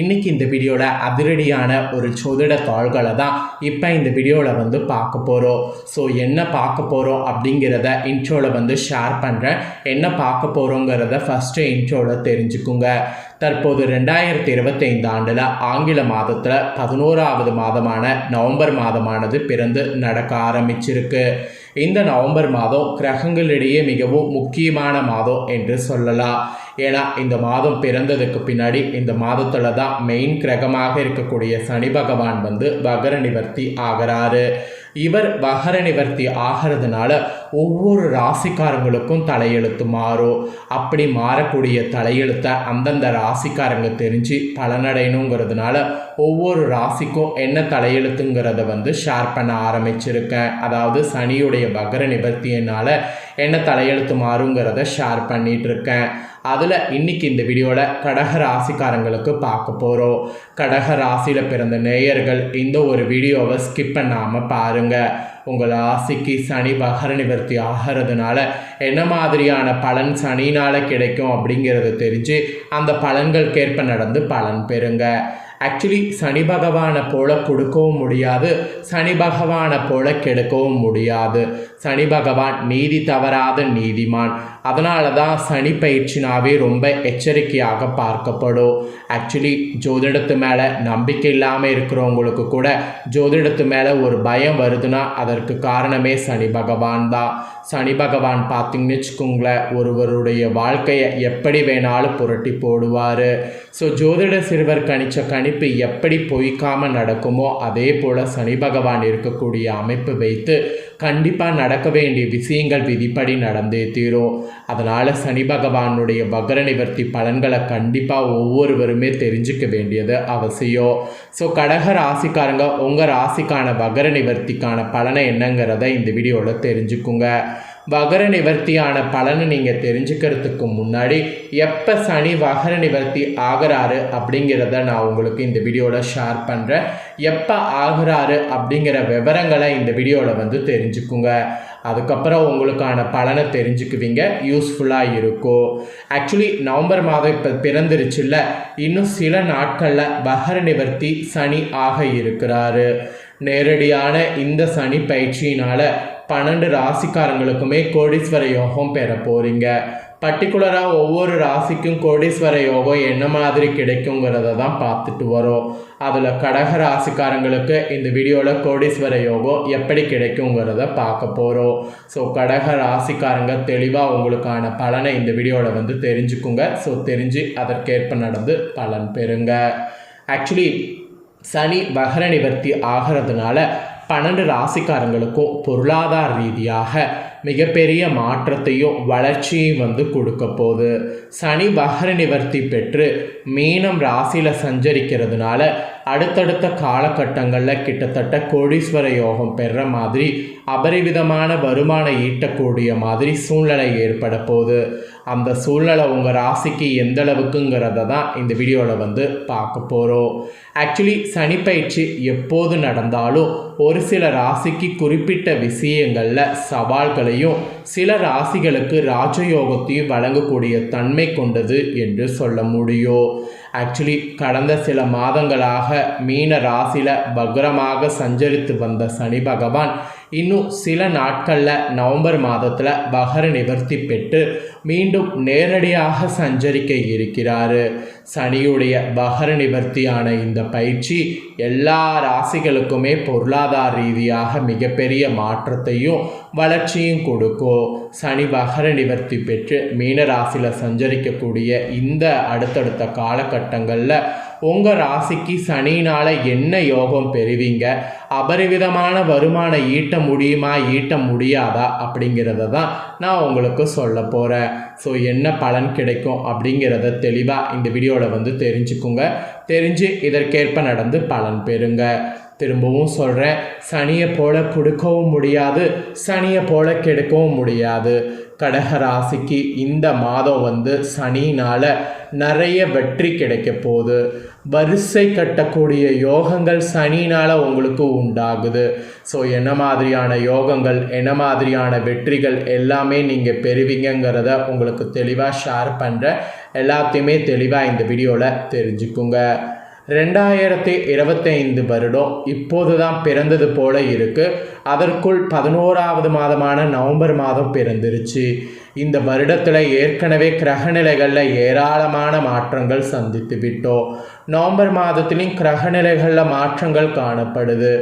இன்னைக்கு இந்த வீடியோவில் அதிரடியான ஒரு சொதிட தாள்களை தான் இப்போ இந்த வீடியோவில் வந்து பார்க்க போகிறோம் ஸோ என்ன பார்க்க போகிறோம் அப்படிங்கிறத இன்ட்ரோவில் வந்து ஷேர் பண்ணுறேன் என்ன பார்க்க போகிறோங்கிறத ஃபஸ்ட்டு இன்ட்ரோவில் தெரிஞ்சுக்குங்க. தற்போது ரெண்டாயிரத்தி இருபத்தைந்து ஆண்டில் ஆங்கில மாதத்தில் பதினோராவது மாதமான நவம்பர் மாதமானது பிறந்து நடக்க ஆரம்பிச்சிருக்கு. இந்த நவம்பர் மாதம் கிரகங்களிடையே மிகவும் முக்கியமான மாதம் என்று சொல்லலாம். ஏன்னா இந்த மாதம் பிறந்ததுக்கு பின்னாடி இந்த மாதத்தில் தான் மெயின் கிரகமாக இருக்கக்கூடிய சனி பகவான் வந்து வகர நிவர்த்தி ஆகிறாரு. இவர் வகர நிவர்த்தி ஆகிறதுனால ஒவ்வொரு ராசிக்காரங்களுக்கும் தலையெழுத்து மாறும் அப்படி மாறக்கூடிய தலையெழுத்தை அந்தந்த ராசிக்காரங்க தெரிஞ்சு பலனடையணுங்கிறதுனால ஒவ்வொரு ராசிக்கும் என்ன தலையெழுத்துங்கிறத வந்து ஷேர் பண்ண ஆரம்பிச்சிருக்கேன் அதாவது சனியுடைய வகர நிபர்த்தியினால் என்ன தலையெழுத்து மாறுங்கிறத ஷேர் பண்ணிகிட்ருக்கேன் இருக்கேன் அதில் இன்னைக்கு இந்த வீடியோவில் கடக ராசிக்காரங்களுக்கு பார்க்க போகிறோம் கடக ராசியில் பிறந்த நேயர்கள் இந்த ஒரு வீடியோவை ஸ்கிப் பண்ணாமல் பாருங்கள் உங்கள் ராசிக்கு சனி வகர நிவர்த்தி ஆகிறதுனால என்ன மாதிரியான பலன் சனினால் கிடைக்கும் அப்படிங்கிறத தெரிஞ்சு அந்த பலன்களுக்கேற்ப நடந்து பலன் பெறுங்க. ஆக்சுவலி சனி பகவானை போல கொடுக்கவும் முடியாது. சனி பகவானை போல கெடுக்கவும் முடியாது. சனி பகவான் நீதி தவறாத நீதிமான். அதனால தான் சனி பயிற்சினாவே ரொம்ப எச்சரிக்கையாக பார்க்கப்படும். ஆக்சுவலி ஜோதிடத்து மேலே நம்பிக்கை இல்லாமல் இருக்கிறவங்களுக்கு கூட ஜோதிடத்து மேலே ஒரு பயம் வருதுன்னா அதற்கு காரணமே சனி பகவான் தான். சனி பகவான் பார்த்தீங்கன்னு வச்சுக்கோங்களேன் ஒருவருடைய வாழ்க்கையை எப்படி வேணாலும் புரட்டி போடுவார். ஸோ ஜோதிட சிறுவர் கணிச்ச கணிப்பு எப்படி பொய்க்காமல் நடக்குமோ அதே போல் சனி பகவான் இருக்கக்கூடிய அமைப்பு வைத்து கண்டிப்பாக நடக்க வேண்டிய விஷயங்கள் விதிப்படி நடந்தே தீரும். அதனால் சனி பகவானுடைய வக்ர நிவர்த்தி பலன்களை கண்டிப்பாக ஒவ்வொருவருமே தெரிஞ்சுக்க வேண்டியது அவசியம். ஸோ கடக ராசிக்காரங்க உங்கள் ராசிக்கான வக்ர நிவர்த்திக்கான பலனை என்னங்கிறத இந்த வீடியோவில் தெரிஞ்சுக்குங்க. வகர நிவர்த்தியான பலனை நீங்கள் தெரிஞ்சுக்கிறதுக்கு முன்னாடி எப்போ சனி வகர நிவர்த்தி ஆகிறாரு அப்படிங்கிறத நான் உங்களுக்கு இந்த வீடியோவில் ஷேர் பண்ணுறேன் எப்போ ஆகிறாரு அப்படிங்கிற விவரங்களை இந்த வீடியோவில் வந்து தெரிஞ்சுக்குங்க. அதுக்கப்புறம் உங்களுக்கான பலனை தெரிஞ்சுக்குவீங்க. யூஸ்ஃபுல்லாக இருக்கும். ஆக்சுவலி நவம்பர் மாதம் இப்போ பிறந்துருச்சுல்ல. இன்னும் சில நாட்களில் வகர நிவர்த்தி சனி ஆக இருக்கிறாரு. நேரடியான இந்த சனி பயிற்சியினால் பன்னெண்டு ராசிக்காரங்களுக்குமே கோடீஸ்வர யோகம் பெற போகிறீங்க பர்டிகுலராக ஒவ்வொரு ராசிக்கும் கோடீஸ்வர யோகம் என்ன மாதிரி கிடைக்குங்கிறத தான் பார்த்துட்டு வரோம். அதில் கடக ராசிக்காரங்களுக்கு இந்த வீடியோவில் கோடீஸ்வர யோகம் எப்படி கிடைக்குங்கிறத பார்க்க போகிறோம் ஸோ கடக ராசிக்காரங்க தெளிவாக உங்களுக்கான பலனை இந்த வீடியோவில் வந்து தெரிஞ்சுக்குங்க. ஸோ தெரிஞ்சு அதற்கேற்ப நடந்து பலன் பெறுங்க. ஆக்சுவலி சனி வகர நிவர்த்தி ஆகிறதுனால பன்னெண்டு ராசிக்காரங்களுக்கும் பொருளாதார ரீதியாக மிகப்பெரிய மாற்றத்தையும் வளர்ச்சியையும் வந்து கொடுக்க போகுது. சனி வகர நிவர்த்தி பெற்று மீனம் ராசியில் சஞ்சரிக்கிறதுனால அடுத்தடுத்த காலகட்டங்களில் கிட்டத்தட்ட கோடீஸ்வர யோகம் பெற மாதிரி அபரிவிதமான வருமானம் ஈட்டக்கூடிய மாதிரி சூழ்நிலை ஏற்பட போகுது. அந்த சூழ்நிலை உங்கள் ராசிக்கு எந்த அளவுக்குங்கிறத தான் இந்த வீடியோவில் வந்து பார்க்க போகிறோம் ஆக்சுவலி சனிப்பயிற்சி எப்போது நடந்தாலும் ஒரு சில ராசிக்கு குறிப்பிட்ட விஷயங்களில் சவால்களையும் சில ராசிகளுக்கு ராஜயோகத்தையும் வழங்கக்கூடிய தன்மை கொண்டது என்று சொல்ல முடியும். ஆக்சுவலி கடந்த சில மாதங்களாக மீன ராசியில் பக்ரமாக சஞ்சரித்து வந்த சனி பகவான் இன்னும் சில நாட்களில் நவம்பர் மாதத்தில் பகர நிவர்த்தி பெற்று மீண்டும் நேரடியாக சஞ்சரிக்க இருக்கிறார். சனியுடைய பகர நிவர்த்தியான இந்த பயிற்சி எல்லா ராசிகளுக்குமே பொருளாதார ரீதியாக மிகப்பெரிய மாற்றத்தையும் வளர்ச்சியும் கொடுக்கும். சனி பகர நிவர்த்தி பெற்று மீன ராசியில் சஞ்சரிக்கக்கூடிய இந்த அடுத்தடுத்த காலகட்டங்களில் உங்கள் ராசிக்கு சனினால் என்ன யோகம் பெறுவீங்க? அபரிவிதமான வருமானம் ஈட்ட முடியுமா? ஈட்ட முடியாதா? அப்படிங்கிறத தான் நான் உங்களுக்கு சொல்ல போகிறேன் ஸோ என்ன பலன் கிடைக்கும் அப்படிங்கிறத தெளிவாக இந்த வீடியோவில் வந்து தெரிஞ்சுக்குங்க. தெரிஞ்சு இதற்கேற்ப நடந்து பலன் பெறுங்க. திரும்பவும் சொல்கிறேன் சனியை போல கொடுக்கவும் முடியாது சனியை போல கெடுக்கவும் முடியாது. கடக ராசிக்கு இந்த மாதம் வந்து சனினால் நிறைய வெற்றி கிடைக்க போகுது. வரிசை கட்டக்கூடிய யோகங்கள் சனினால் உங்களுக்கு உண்டாகுது. ஸோ என்ன மாதிரியான யோகங்கள் என்ன மாதிரியான வெற்றிகள் எல்லாமே நீங்கள் பெறுவீங்கங்கிறத உங்களுக்கு தெளிவாக ஷேர் பண்ணுறேன் எல்லாத்தையுமே தெளிவாக இந்த வீடியோவில் தெரிஞ்சுக்குங்க. ரெண்டாயிரத்தி இருபத்தைந்து வருடம் இப்போது தான் பிறந்தது போல இருக்குது அதற்குள் பதினோராவது மாதமான நவம்பர் மாதம் பிறந்துருச்சு. இந்த வருடத்தில் ஏற்கனவே கிரகநிலைகளில் ஏராளமான மாற்றங்கள் சந்தித்து விட்டோம். நவம்பர் மாதத்திலையும் கிரகநிலைகளில் மாற்றங்கள் காணப்படுது.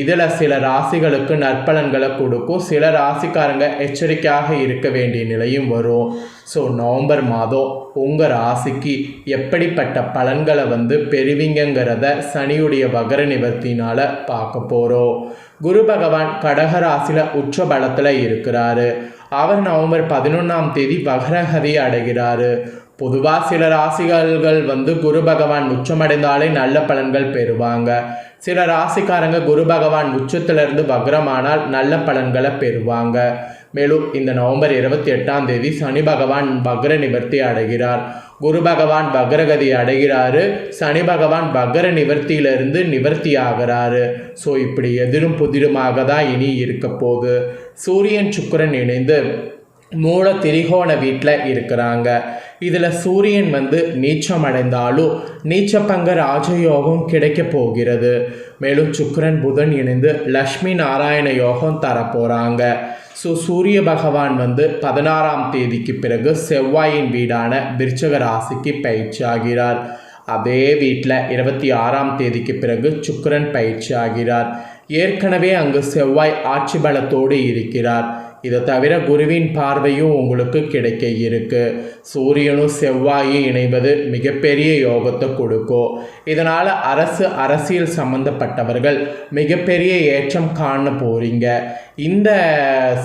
இதில் சில ராசிகளுக்கு நற்பலன்களை கொடுக்கும். சில ராசிக்காரங்க எச்சரிக்கையாக இருக்க வேண்டிய நிலையும் வரும். ஸோ நவம்பர் மாதம் உங்கள் ராசிக்கு எப்படிப்பட்ட பலன்களை வந்து பெறுவீங்கங்கிறத சனியுடைய வகர நிவர்த்தினால் பார்க்க போகிறோம் குரு பகவான் கடக ராசியில் உச்ச பலத்தில் இருக்கிறாரு. அவர் நவம்பர் பதினொன்றாம் தேதி வகரகதி அடைகிறாரு. பொதுவாக சில ராசிகள்கள் வந்து குரு பகவான் உச்சமடைந்தாலே நல்ல பலன்கள் பெறுவாங்க. சில ராசிக்காரங்க குரு பகவான் உச்சத்திலிருந்து வக்ரமானால் நல்ல பலன்களை பெறுவாங்க. மேலும் இந்த நவம்பர் இருபத்தி எட்டாம் தேதி சனி பகவான் வக்ர நிவர்த்தி அடைகிறார். குரு பகவான் வக்ரகதி அடைகிறாரு. சனி பகவான் வக்ர நிவர்த்தியிலிருந்து நிவர்த்தி ஆகிறாரு. ஸோ இப்படி எதிரும் புதிருமாக தான் இனி இருக்க போகுது. சூரியன் சுக்கரன் இணைந்து மூல திரிகோண வீட்டில் இருக்கிறாங்க. இதில் சூரியன் வந்து நீச்சம் அடைந்தாலும் நீச்சப்பங்க ராஜயோகம் கிடைக்க போகிறது. மேலும் சுக்கரன் புதன் இணைந்து லக்ஷ்மி நாராயண யோகம் தரப்போகிறாங்க ஸோ சூரிய பகவான் வந்து பதினாறாம் தேதிக்கு பிறகு செவ்வாயின் வீடான விருச்சக ராசிக்கு பயிற்சி ஆகிறார். அதே வீட்டில் இருபத்தி ஆறாம் தேதிக்கு பிறகு சுக்கரன் பயிற்சி ஆகிறார். ஏற்கனவே அங்கு செவ்வாய் ஆட்சி பலத்தோடு இருக்கிறார். இதை தவிர குருவின் பார்வையும் உங்களுக்கு கிடைக்க இருக்குது சூரியனும் செவ்வாயும் இணைவது மிகப்பெரிய யோகத்தை கொடுக்கும் இதனால் அரசு அரசியல் சம்பந்தப்பட்டவர்கள் மிகப்பெரிய ஏற்றம் காண போறீங்க. இந்த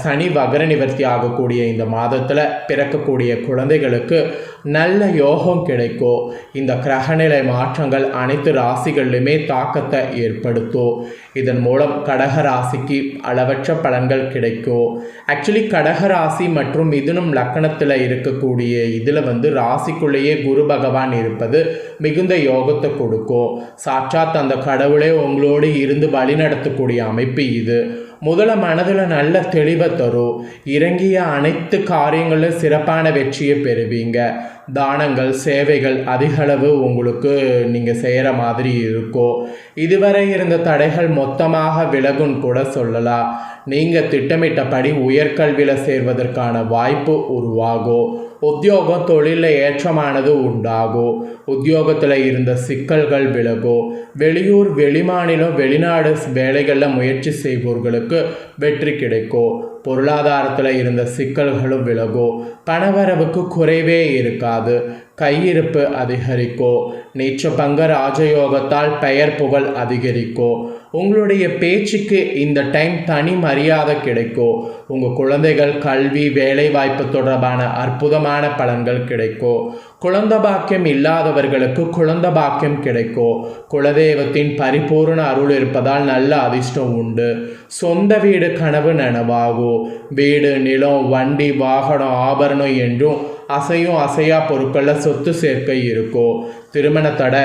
சனி வகர நிவர்த்தி ஆகக்கூடிய இந்த மாதத்தில் பிறக்கக்கூடிய குழந்தைகளுக்கு நல்ல யோகம் கிடைக்கும் இந்த கிரகநிலை மாற்றங்கள் அனைத்து ராசிகளிலுமே தாக்கத்தை ஏற்படுத்தும் இதன் மூலம் கடக ராசிக்கு அளவற்ற பலன்கள் கிடைக்கும் ஆக்சுவலி கடக ராசி மற்றும் மிதுனம் லக்கணத்தில் இருக்கக்கூடிய இதில் வந்து ராசிக்குள்ளேயே குரு பகவான் இருப்பது மிகுந்த யோகத்தை கொடுக்கும். சாட்சாத் அந்த கடவுளே உங்களோடு இருந்து வழிநடத்தக்கூடிய அமைப்பு இது. முதல்ல மனதில் நல்ல தெளிவை தரும். இறங்கிய அனைத்து காரியங்களும் சிறப்பான வெற்றியை பெறுவீங்க. தானங்கள் சேவைகள் அதிகளவு உங்களுக்கு நீங்கள் செய்கிற மாதிரி இருக்கும். இதுவரை இருந்த தடைகள் மொத்தமாக விலகும் கூட சொல்லலாம். நீங்கள் திட்டமிட்டபடி உயர்கல்வியில் சேர்வதற்கான வாய்ப்பு உருவாகும். உத்தியோகம் தொழிலில் ஏற்றமானது உண்டாகும் உத்தியோகத்தில் இருந்த சிக்கல்கள் விலகும் வெளியூர் வெளிமாநிலம் வெளிநாடு வேலைகளில் முயற்சி செய்பவர்களுக்கு வெற்றி கிடைக்கும் பொருளாதாரத்தில் இருந்த சிக்கல்களும் விலகும் பணவரவுக்கு குறைவே இருக்காது. கையிருப்பு அதிகரிக்கும் நீச்ச பங்க ராஜயோகத்தால் பெயர் புகழ் அதிகரிக்கும் உங்களுடைய பேச்சுக்கு இந்த டைம் தனி மரியாதை கிடைக்கும் உங்கள் குழந்தைகள் கல்வி வேலைவாய்ப்பு தொடர்பான அற்புதமான பலன்கள் கிடைக்கும் குழந்த பாக்கியம் இல்லாதவர்களுக்கு குழந்த பாக்கியம் கிடைக்கும் குலதெய்வத்தின் பரிபூர்ண அருள் இருப்பதால் நல்ல அதிர்ஷ்டம் உண்டு. சொந்த வீடு கனவு நனவாகும் வீடு நிலம் வண்டி வாகனம் ஆபரணம் என்றும் அசையும் அசையா பொருட்களில் சொத்து சேர்க்கை இருக்கும் திருமண தடை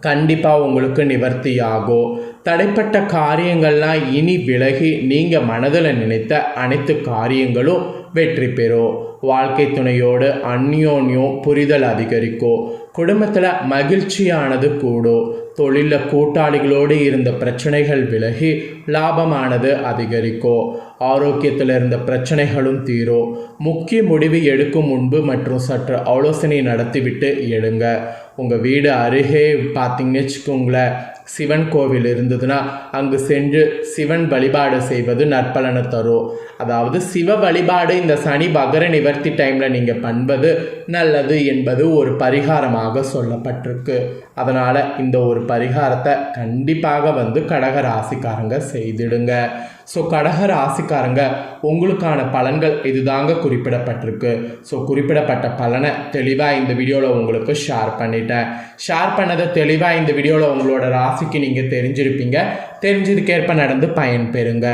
கண்டிப்பாக உங்களுக்கு நிவர்த்தி ஆகும் தடைப்பட்ட காரியங்கள்லாம் இனி விலகி நீங்கள் மனதில் நினைத்த அனைத்து காரியங்களும் வெற்றி பெறும் வாழ்க்கை துணையோடு அந்யோன்யம் புரிதல் அதிகரிக்கும் குடும்பத்தில் மகிழ்ச்சியானது கூடும் தொழிலில் கூட்டாளிகளோடு இருந்த பிரச்சனைகள் விலகி லாபமானது அதிகரிக்கும் ஆரோக்கியத்தில் இருந்த பிரச்சனைகளும் தீரும் முக்கிய முடிவு எடுக்கும் முன்பு மற்றும் சற்று ஆலோசனை நடத்திவிட்டு எடுங்க உங்கள் வீடு அருகே பார்த்தீங்கன்னு வச்சுக்கோங்களேன். சிவன் கோவில் இருந்ததுன்னா அங்கு சென்று சிவன் வழிபாடு செய்வது நற்பலனை தரும். அதாவது சிவ வழிபாடு இந்த சனி பகர நிவர்த்தி டைமில் நீங்கள் பண்ணுவது நல்லது என்பது ஒரு பரிகாரமாக சொல்லப்பட்டிருக்கு. அதனால் இந்த ஒரு பரிகாரத்தை கண்டிப்பாக வந்து கடக ராசிக்காரங்க செய்திடுங்க. ஸோ கடக ராசிக்காரங்க உங்களுக்கான பலன்கள் இதுதாங்க குறிப்பிடப்பட்டிருக்கு. ஸோ குறிப்பிடப்பட்ட பலனை தெளிவாக இந்த வீடியோவில் உங்களுக்கு ஷேர் பண்ணிட்டேன். ஷேர் பண்ணதை தெளிவாக இந்த வீடியோவில் உங்களோட ராசிக்கு நீங்கள் தெரிஞ்சிருப்பீங்க. தெரிஞ்சதுக்கேற்ப நடந்து பயன் பெறுங்க.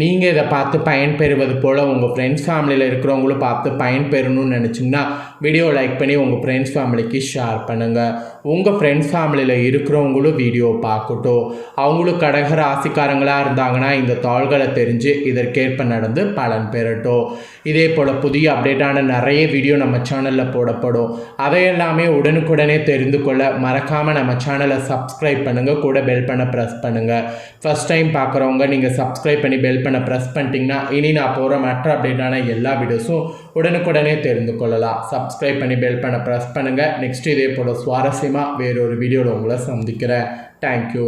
நீங்கள் இதை பார்த்து பயன் பெறுவது போல் உங்கள் ஃப்ரெண்ட்ஸ் ஃபேமிலியில் இருக்கிறவங்களும் பார்த்து பயன் பெறணும்னு நினச்சிங்கன்னா வீடியோ லைக் பண்ணி உங்கள் ஃப்ரெண்ட்ஸ் ஃபேமிலிக்கு ஷேர் பண்ணுங்கள் உங்கள் ஃப்ரெண்ட்ஸ் ஃபேமிலியில் இருக்கிறவங்களும் வீடியோ பார்க்கட்டும். அவங்களும் கடக ராசிக்காரங்களாக இருந்தாங்கன்னா இந்த தாள்களை தெரிஞ்சு இதற்கேற்ப நடந்து பலன் பெறட்டும். இதே போல் புதிய அப்டேட்டான நிறைய வீடியோ நம்ம சேனலில் போடப்படும். அதையெல்லாமே உடனுக்குடனே தெரிந்து கொள்ள மறக்காமல் நம்ம சேனலை சப்ஸ்கிரைப் பண்ணுங்கள் கூட பெல் பண்ண ப்ரெஸ் பண்ணுங்கள் ஃபஸ்ட் டைம் பார்க்குறவங்க நீங்கள் சப்ஸ்கிரைப் பண்ணி பெல் பண்ண ப்ரெஸ் பண்ணிட்டீங்கன்னா இனி நான் போகிற மற்ற அப்டேட்டான எல்லா வீடியோஸும் உடனுக்குடனே தெரிந்து கொள்ளலாம். சப்ஸ்கிரைப் பண்ணி பெல் பண்ண ப்ரெஸ் பண்ணுங்கள் நெக்ஸ்ட் இதே போல் சுவாரஸ்யமாக வேறொரு வீடியோவில் உங்களை சந்திக்கிறேன். தேங்க்யூ